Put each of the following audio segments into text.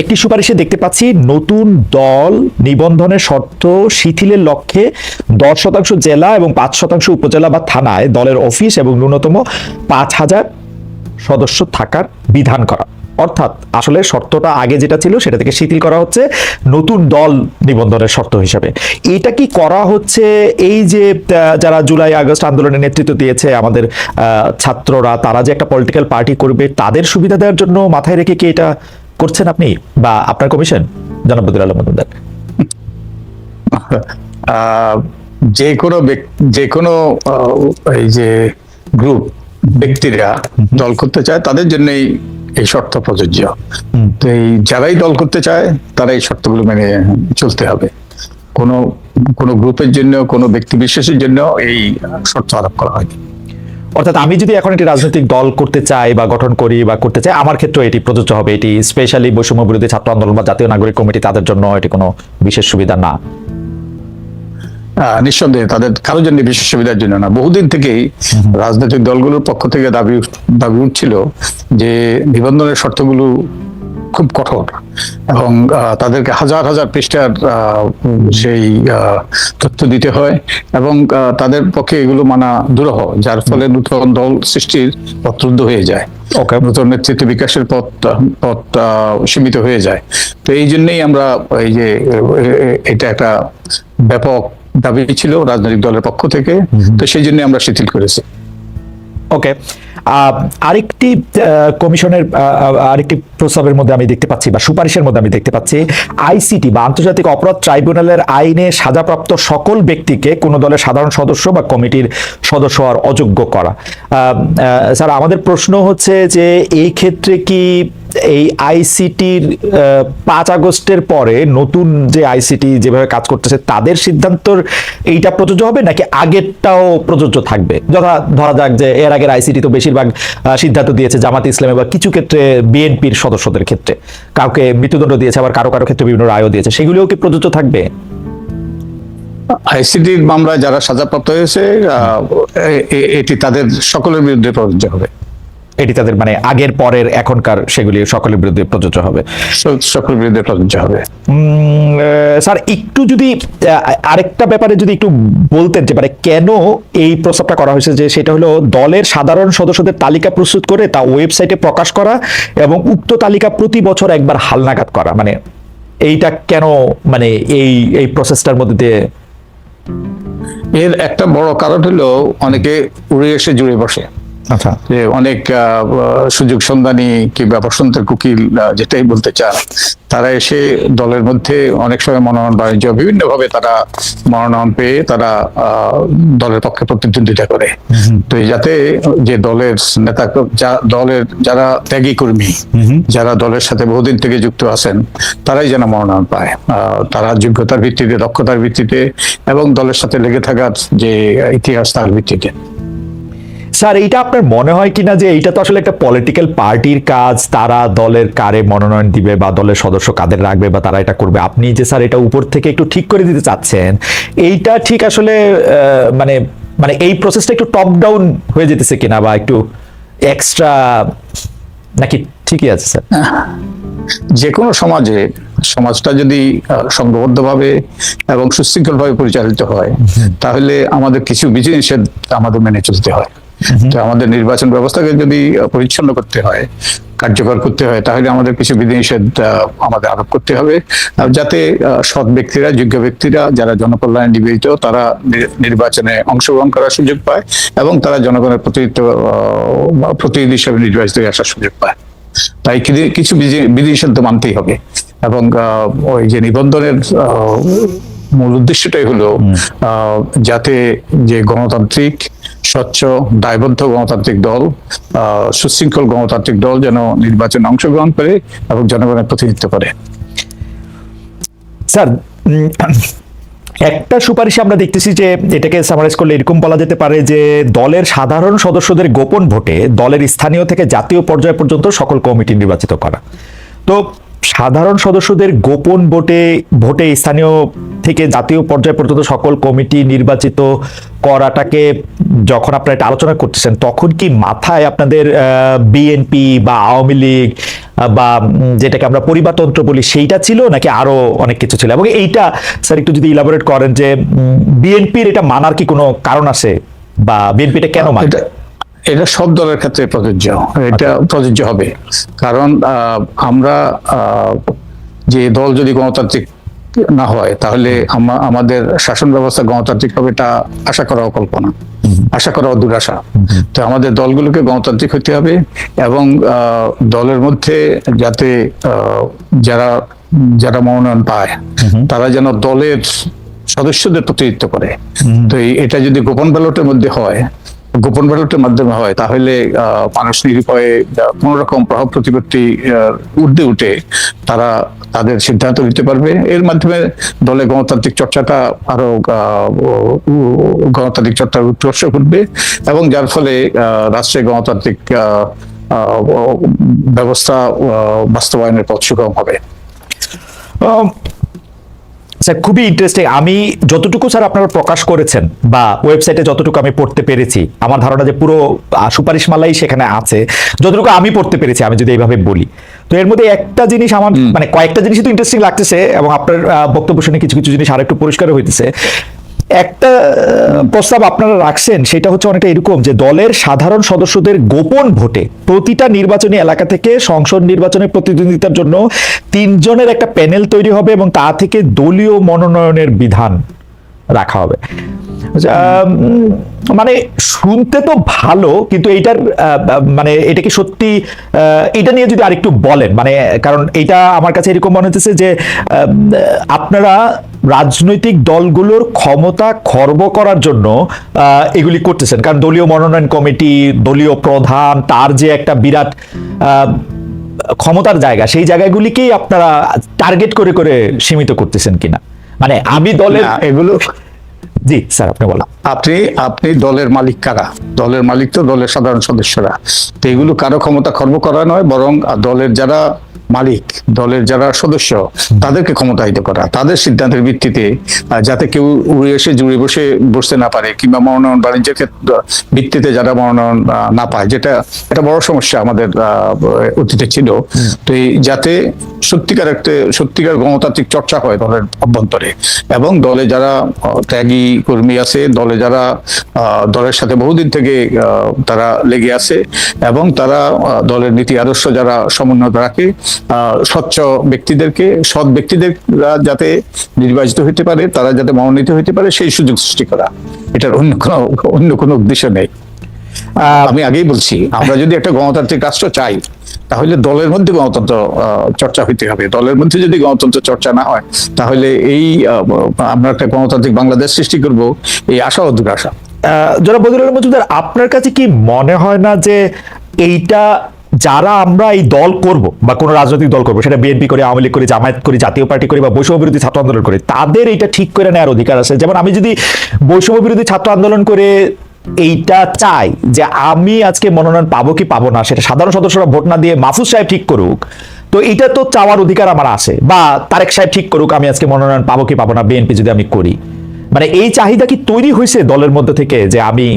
একটি সুপারিশে দেখতে পাচ্ছি নতুন দল নিবন্ধনের শর্ত শিথিলের লক্ষ্যে দশ শতাংশ জেলা এবং পাঁচ শতাংশ উপজেলা বা থানায় দলের অফিস এবং ন্যূনতম পাঁচ হাজার সদস্য থাকার বিধান করা। অর্থাৎ আসলে শর্তটা আগে যেটা ছিল সেটা থেকে শিথিল করা হচ্ছে নতুন দল নিবন্ধনের শর্ত হিসাবে। এটা কি করা হচ্ছে এই যে যারা জুলাই, আগস্ট আন্দোলনে নেতৃত্ব দিয়েছে আমাদের ছাত্ররা, তারা যে একটা পলিটিক্যাল পার্টি করবে, তাদের সুবিধা দেওয়ার জন্য মাথায় রেখে কি এটা করছেন আপনি বা আপনার কমিশন জনাব বদির আলম মজুমদার যে কোনো যে কোনো এই যে গ্রুপ ব্যক্তিরা দল করতে চায় তাদের জন্যই এই শর্ত প্রযোজ্য। তো এই যারাই দল করতে চায় তারা এই শর্তগুলো মেনে চলতে হবে। কোনো কোনো গ্রুপের জন্য কোনো ব্যক্তি বিশেষের জন্য এই শর্ত আরোপ করা হয়নি। অর্থাৎ আমি যদি এখন একটি রাজনৈতিক দল করতে চাই বা গঠন করি বা করতে চাই আমার ক্ষেত্রে এটি প্রযোজ্য হবে। এটি স্পেশালি বৈষম্য বিরোধী ছাত্র আন্দোলন বা জাতীয় নাগরিক কমিটি তাদের জন্য এটি কোনো বিশেষ সুবিধা না। নিঃসন্দেহে তাদের কারোর জন্য বিশেষ সুবিধার জন্য না। বহুদিন থেকেই রাজনৈতিক দলগুলোর পক্ষ থেকে দাবি দাবি উঠছিল যে নিবন্ধনের শর্তগুলো খুব কঠোর এবং তাদেরকে হাজার হাজার পৃষ্ঠার সেই তথ্য দিতে হয় এবং তাদের পক্ষে এগুলো মানা দুরহ যার ফলে নতুন দল সৃষ্টির পথরুদ্ধ হয়ে যায়। ওকে নতুন নেতৃত্ব বিকাশের পথ পথ সীমিত হয়ে যায়। তো এই জন্যই আমরা এই যে এটা একটা ব্যাপক দাবি ছিল রাজনৈতিক দলের পক্ষ থেকে। তো সেই জন্য আমরা শিথিল করেছি। ওকে আরেকটি কমিশনের আরেকটি প্রস্তাবের মধ্যে আমি দেখতে পাচ্ছি বা সুপারিশের মধ্যে আমি দেখতে পাচ্ছি, আইসিটি বা আন্তর্জাতিক অপরাধ ট্রাইব্যুনালের আইনে সাজাপ্রাপ্ত সকল ব্যক্তিকে কোনো দলের সাধারণ সদস্য বা কমিটির সদস্য হওয়ার অযোগ্য করা। স্যার, আমাদের প্রশ্ন হচ্ছে যে এই ক্ষেত্রে কি এই আইসিটির পাঁচ আগস্টের পরে নতুন যে আইসিটি যেভাবে কাজ করতেছে, তাদের সিদ্ধান্তর এইটা প্রযোজ্য হবে নাকি আগেরটাও প্রযোজ্য থাকবে? যথা ধরা যাক যে এর আগের আইসিটি তো বেশিরভাগ সিদ্ধান্ত দিয়েছে জামাত ইসলামে বা কিছু ক্ষেত্রে বিএনপির সদস্যদের ক্ষেত্রে। কাউকে মৃত্যুদণ্ড দিয়েছে, আবার কারও কারও ক্ষেত্রে বিভিন্ন রায়ও দিয়েছে। সেগুলিও কি প্রযোজ্য থাকবে? আইসিডির মামলায় যারা সাজাপ্রাপ্ত হয়েছে এটি তাদের সকলের বিরুদ্ধে প্রযোজ্য হবে। এটি তাদের মানে আগের পরের এখনকার সেগুলি সকলের বিরুদ্ধে প্রযোজ্য হবে। সকলের বিরুদ্ধে প্রযোজ্য হবে। স্যার একটু যদি আরেকটা ব্যাপারে যদি একটু বলতেন যে মানে কেন এই প্রস্তাবটা করা হয়েছে যে সেটা হলো দলের সাধারণ সদস্যদের তালিকা প্রস্তুত করে তা ওয়েবসাইটে প্রকাশ করা এবং উক্ত তালিকা প্রতি বছর একবার হালনাগাদ করা। মানে এইটা কেন মানে এই এই প্রসেসটার মধ্যে দিয়ে? এর একটা বড় কারণ হলো অনেকে উড়ে এসে জুড়ে বসে। আচ্ছা। যে অনেক সুযোগ সন্ধানী কিংবা বসন্তের কুকিল যেটাই বলতে চান তারা এসে দলের মধ্যে অনেক সময় মনোনয়ন বাণিজ্য বিভিন্ন ভাবে তারা মনোনয়ন পেয়ে তারা দলের পক্ষে প্রতিদ্বন্দ্বিতা করে। তো যাতে যে দলের নেতা যা- দলের যারা ত্যাগী কর্মী যারা দলের সাথে বহুদিন থেকে যুক্ত আছেন তারাই যেন মনোনয়ন পায়। আহ, তারা যোগ্যতার ভিত্তিতে দক্ষতার ভিত্তিতে এবং দলের সাথে লেগে থাকার যে ইতিহাস তার ভিত্তিতে। স্যার এইটা আপনার মনে হয় কিনা যে এইটা তো আসলে একটা পলিটিক্যাল পার্টির কাজ তারা দলের কারে মনোনয়ন দিবে বা দলের সদস্য কাদের রাখবে বা তারা এটা করবে? আপনি যে স্যার এটা উপর থেকে একটু ঠিক করে দিতে চাচ্ছেন এইটা ঠিক আসলে মানে মানে এই প্রসেসটা একটু টপ ডাউন হয়ে যেতেছে কিনা বা একটু এক্সট্রা নাকি ঠিকই আছে স্যার? যে কোনো সমাজে সমাজটা যদি সংঘবদ্ধভাবে এবং সুশৃঙ্খলভাবে পরিচালিত হয় তাহলে আমাদের কিছু বিধিনিষেধ আমাদের মেনে চলতে হয়। তো আমাদের নির্বাচন ব্যবস্থাকে যদি পরিচ্ছন্ন করতে হয় কার্যকর করতে হয় তাহলে আমাদের কিছু বিধিনিষেধ আমাদের আরোপ করতে হবে। যাতে সৎ ব্যক্তিরা যোগ্য ব্যক্তিরা যারা জনকল্যাণে নিবেদিত তারা নির্বাচনে অংশগ্রহণ করার সুযোগ পায় এবং তারা জনগণের প্রতিনিধিত্ব প্রতিনিধি হিসেবে নির্বাচিত হয়ে আসার সুযোগ পায়। তাই কিছু বিধি- বিধিনিষেধ তো মানতেই হবে। এবং ওই যে নিবন্ধনের মূল উদ্দেশ্যটাই হলো যাতে যে গণতান্ত্রিক স্বচ্ছ, দায়বদ্ধ গণতান্ত্রিক দল সুশৃঙ্খল গণতান্ত্রিক দল যেন নির্বাচনে অংশগ্রহণ করে এবং জনগণের প্রতিনিধিত্ব করে। স্যার একটা সুপারিশ আমরা দেখতেছি যে এটাকে সামারাইজ করলে এরকম বলা যেতে পারে যে দলের সাধারণ সদস্যদের গোপন ভোটে দলের স্থানীয় থেকে জাতীয় পর্যায় পর্যন্ত সকল কমিটি নির্বাচিত করা। তো সাধারণ সদস্যদের গোপন ভোটে ভোটে স্থানীয় থেকে জাতীয় পর্যায় পর্যন্ত সকল কমিটি নির্বাচিত করাটাকে যখন আপনারা এটা আলোচনা করতেছেন তখন কি মাথায় আপনাদের বিএনপি বা আওয়ামী লীগ বা যেটাকে আমরা পরিবারতন্ত্র বলি সেইটা ছিল নাকি আরও অনেক কিছু ছিল? এবং এইটা স্যার একটু যদি ইলাবোরেট করেন যে বিএনপির এটা মানার কি কোনো কারণ আছে? বা বিএনপিটা কেন মানে এটা সব দলের ক্ষেত্রে প্রযোজ্য, এটা প্রযোজ্য হবে। কারণ আমরা যে দল যদি গণতান্ত্রিক না হয়, তাহলে আমাদের শাসন ব্যবস্থা গণতান্ত্রিক হবে এটা আশা করাও কল্পনা, আশা করাও দুরাশা। তো আমাদের দলগুলোকে গণতান্ত্রিক হতে হবে এবং দলের মধ্যে যাতে যারা যারা মনোনয়ন পায়, তারা যেন দলের সদস্যদের প্রতিনিধিত্ব করে। তো এটা যদি গোপন ব্যালটের মধ্যে হয় গোপন ব্যালটের মাধ্যমে হয়, তাহলে মানুষ নিরুপায়ে কোন রকম প্রভাব প্রতিপত্তি ঊর্ধ্বে উঠে তারা তাদের সিদ্ধান্ত নিতে পারবে। এর মাধ্যমে দলে গণতান্ত্রিক চর্চাটা আরও গণতান্ত্রিক চর্চার উৎকর্ষ ঘটবে এবং যার ফলে রাষ্ট্রে গণতান্ত্রিক ব্যবস্থা বাস্তবায়নের পথ সুগম হবে। স্যার খুবই ইন্টারেস্টিং আমি যতটুকু স্যার আপনারা প্রকাশ করেছেন বা ওয়েবসাইটে যতটুকু আমি পড়তে পেরেছি আমার ধারণা যে পুরো আহ, সুপারিশমালাই সেখানে আছে যতটুকু আমি পড়তে পেরেছি আমি যদি এইভাবে বলি। তো এর মধ্যে একটা জিনিস আমার মানে কয়েকটা জিনিসই তো ইন্টারেস্টিং লাগতেছে এবং আপনার বক্তব্য শুনে কিছু কিছু জিনিস আরেকটু পরিষ্কার হইতেছে। একটা প্রস্তাব আপনারা রাখছেন সেটা হচ্ছে অনেকটা এরকম যে দলের সাধারণ সদস্যদের গোপন ভোটে প্রতিটা নির্বাচনী এলাকা থেকে সংসদ নির্বাচনে প্রতিদ্বন্দ্বিতার জন্য তিনজনের একটা প্যানেল তৈরি হবে এবং তা থেকে দলীয় মনোনয়নের বিধান রাখা হবে। আচ্ছা, মানে শুনতে তো ভালো কিন্তু এইটার মানে এটা কি সত্যি এটা নিয়ে যদি আরেকটু বলেন মানে কারণ এটা আমার কাছে এরকম মনে হচ্ছে যে আপনারা রাজনৈতিক দলগুলোর ক্ষমতা খর্ব করার জন্য এগুলি করতেছেন। কারণ দলীয় মনোনয়ন কমিটি দলীয় প্রধান তার যে একটা বিরাট ক্ষমতার জায়গা সেই জায়গাগুলিকেই আপনারা টার্গেট করে করে সীমিত করতেছেন কিনা? মানে আমি দলের এগুলো জি স্যার আপনি বলেন। আপনি আপনি দলের মালিক কারা? দলের মালিক তো দলের সাধারণ সদস্যরা। তো এগুলো কারও ক্ষমতা খর্ব করা নয় বরং দলের যারা মালিক, দলের যারা সদস্য, তাদেরকে ক্ষমতায়িত করা, তাদের সিদ্ধান্তের ভিত্তিতে যাতে কেউ উড়ে এসে, জুড়ে বসে বসতে না পারে কিংবা মনোনয়ন বাণিজ্যের ভিত্তিতে যারা মনোনয়ন না পায়, যেটা, একটা বড় সমস্যা আমাদের অতীতে ছিল। তো এই, যাতে সত্যিকার একটা, সত্যিকার গণতান্ত্রিক চর্চা হয় দলের অভ্যন্তরে, এবং দলে যারা ত্যাগী কর্মী আছে, দলে যারা দলের সাথে বহুদিন থেকে তারা লেগে আছে, এবং তারা দলের নীতি, আদর্শ যারা সমুন্নত রাখে স্বচ্ছ ব্যক্তিদেরকে সৎ ব্যক্তিদের যাতে নির্বাচিত হইতে পারে তারা যাতে মনোনীত হইতে পারে সেই সুযোগ সৃষ্টি করা। এটার অন্য কোনো অন্য কোনো উদ্দেশ্য নেই। আমি আগেই বলছি আমরা যদি একটা গণতান্ত্রিক রাষ্ট্র চাই তাহলে দলের মধ্যে গণতন্ত্র চর্চা হইতে হবে। দলের মধ্যে যদি গণতন্ত্র চর্চা না হয় তাহলে এই আমরা একটা গণতান্ত্রিক বাংলাদেশ সৃষ্টি করব এই আশা ও আহ, জনাব বদিরুল আপনার কাছে কি মনে হয় না যে এইটা যারা আমরা এই দল করব বা কোনো রাজনৈতিক দল করব, সেটা বিএনপি করে, আওয়ামী লীগ করি, জামায়াত করে, জাতীয় পার্টি করে বা বৈষম্য বিরোধী ছাত্র আন্দোলন করে, তাদের এইটা ঠিক করে নেওয়ার অধিকার আছে। যেমন আমি যদি বৈষম্য বিরোধী ছাত্র আন্দোলন করে এইটা চাই যে আমি আজকে মনোনয়ন পাবো কি পাবো না, সেটা সাধারণ সদস্যরা ভোট না দিয়ে মাহফুজ সাহেব ঠিক করুক, তো এটা তো চাওয়ার অধিকার আমার আছে বা তারেক সাহেব ঠিক করুক, আমি আজকে মনোনয়ন পাবো কি পাবো না বিএনপি যদি আমি করি। মানে এই চাহিদা কি তৈরি হয়েছে দলের মধ্যে থেকে যে আমি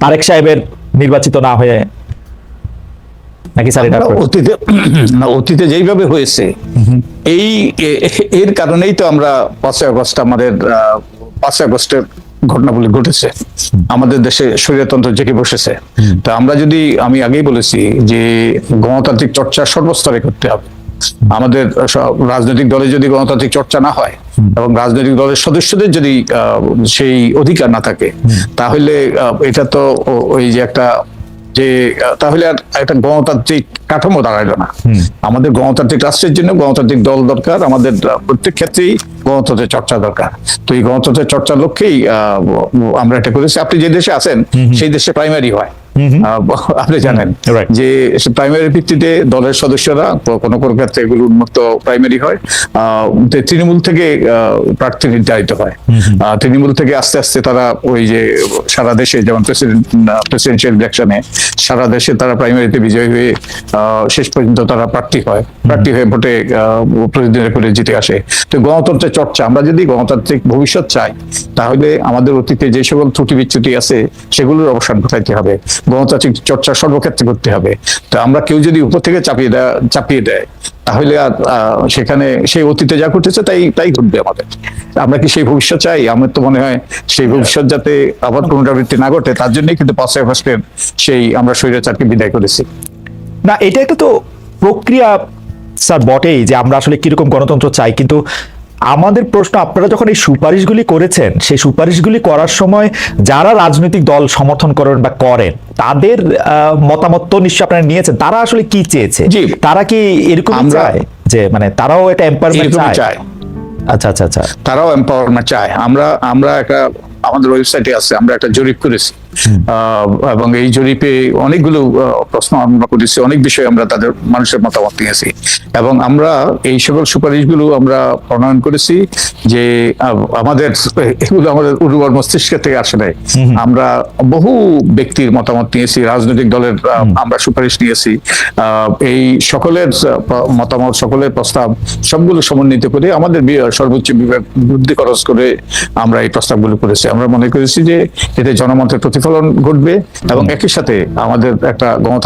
তারেক সাহেবের নির্বাচিত না হয়ে নাকি স্যার এটা অতীতে না অতীতে যেইভাবে হয়েছে এই এর কারণেই তো আমরা পাঁচই আগস্ট আমাদের পাঁচই আগস্টের ঘটনাগুলি ঘটেছে। আমাদের দেশে স্বৈরতন্ত্র জেগে বসেছে। তা আমরা যদি আমি আগেই বলেছি যে গণতান্ত্রিক চর্চা সর্বস্তরে করতে হবে। আমাদের সব রাজনৈতিক দলে যদি গণতান্ত্রিক চর্চা না হয় এবং রাজনৈতিক দলের সদস্যদের যদি আহ, সেই অধিকার না থাকে তাহলে এটা তো ওই যে একটা যে তাহলে আর একটা গণতান্ত্রিক কাঠামো দাঁড়াইলো না। আমাদের গণতান্ত্রিক রাষ্ট্রের জন্য গণতান্ত্রিক দল দরকার আমাদের প্রত্যেক ক্ষেত্রেই গণতন্ত্রের চর্চা দরকার। তো এই গণতন্ত্রের চর্চার লক্ষ্যেই আহ, আমরা এটা করেছি। আপনি যে দেশে আছেন সেই দেশে প্রাইমারি হয়। আপনি জানেন যে প্রাইমারি ভিত্তিতে দলের সদস্যরা কোনো কোনো ক্ষেত্রে এগুলো উন্মুক্ত প্রাইমারি হয়। তৃণমূল থেকে প্রার্থী নির্ধারিত হয়। তৃণমূল থেকে আস্তে আস্তে তারা ওই যে সারা দেশে যেমন প্রেসিডেন্ট প্রেসিডেন্সিয়াল ইলেকশনে সারা দেশে তারা প্রাইমারিতে বিজয়ী হয়ে আহ, শেষ পর্যন্ত তারা প্রার্থী হয়। প্রার্থী হয়ে ভোটে প্রতিদিনের করে জিতে আসে। তো গণতন্ত্রের চর্চা আমরা যদি গণতান্ত্রিক ভবিষ্যৎ চাই তাহলে আমাদের অতীতে যে সকল ত্রুটি বিচ্যুতি আছে সেগুলোর অবসান ঘটাইতে হবে। গণতান্ত্রিক চর্চা সর্বক্ষেত্রে করতে হবে। তো আমরা কেউ যদি উপর থেকে চাপিয়ে দেয় চাপিয়ে দেয়, তাহলে সেখানে সেই অতীতে যা ঘটেছে তাই তাই ঘটবে আমাদের। আমরা কি সেই ভবিষ্যৎ চাই? আমার তো মনে হয় সেই ভবিষ্যৎ যাতে আবার পুনরাবৃত্তি না ঘটে, তার জন্যই কিন্তু পাঁচই আগস্টের সেই আমরা স্বৈরাচারকে বিদায় করেছি। না, এটা একটা তো প্রক্রিয়া, স্যার, বটেই যে আমরা আসলে কীরকম গণতন্ত্র চাই। কিন্তু আমাদের প্রশ্ন আপনারা যখন এই সুপারিশগুলি করেছেন সেই সুপারিশগুলি করার সময় যারা রাজনৈতিক দল সমর্থন করেন বা করেন তাদের আহ, মতামত তো নিশ্চয় আপনারা নিয়েছেন। তারা আসলে কি চেয়েছে। তারা কি এরকম চায় যে মানে তারাও এটা এম্পায়ারমেন্ট এরকমই চায়? আচ্ছা আচ্ছা আচ্ছা। তারাও এম্পাওয়ারমেন্ট চায়। আমরা আমরা একটা আমাদের ওয়েবসাইটে আছে আমরা একটা জরিপ করেছি। এবং এই জরিপে অনেকগুলো প্রশ্ন আমরা করেছি অনেক বিষয়ে আমরা তাদের মানুষের মতামত নিয়েছি। এবং আমরা এই সকল সুপারিশগুলো আমরা প্রণয়ন করেছি যে আমাদের এগুলো আমাদের উর্বর মস্তিষ্ক থেকে আসে নাই। আমরা বহু ব্যক্তির মতামত নিয়েছি রাজনৈতিক দলের আমরা সুপারিশ নিয়েছি। আহ, এই সকলের মতামত সকলের প্রস্তাব সবগুলো সমন্বিত করে আমাদের সর্বোচ্চ বিভাগ বুদ্ধি খরচ করে আমরা এই প্রস্তাবগুলো করেছি। আমরা মনে করেছি যে এতে জনমতের প্রতিফলন ঘটবে এবং একই সাথে আমাদের একটা গণতান্ত্রিক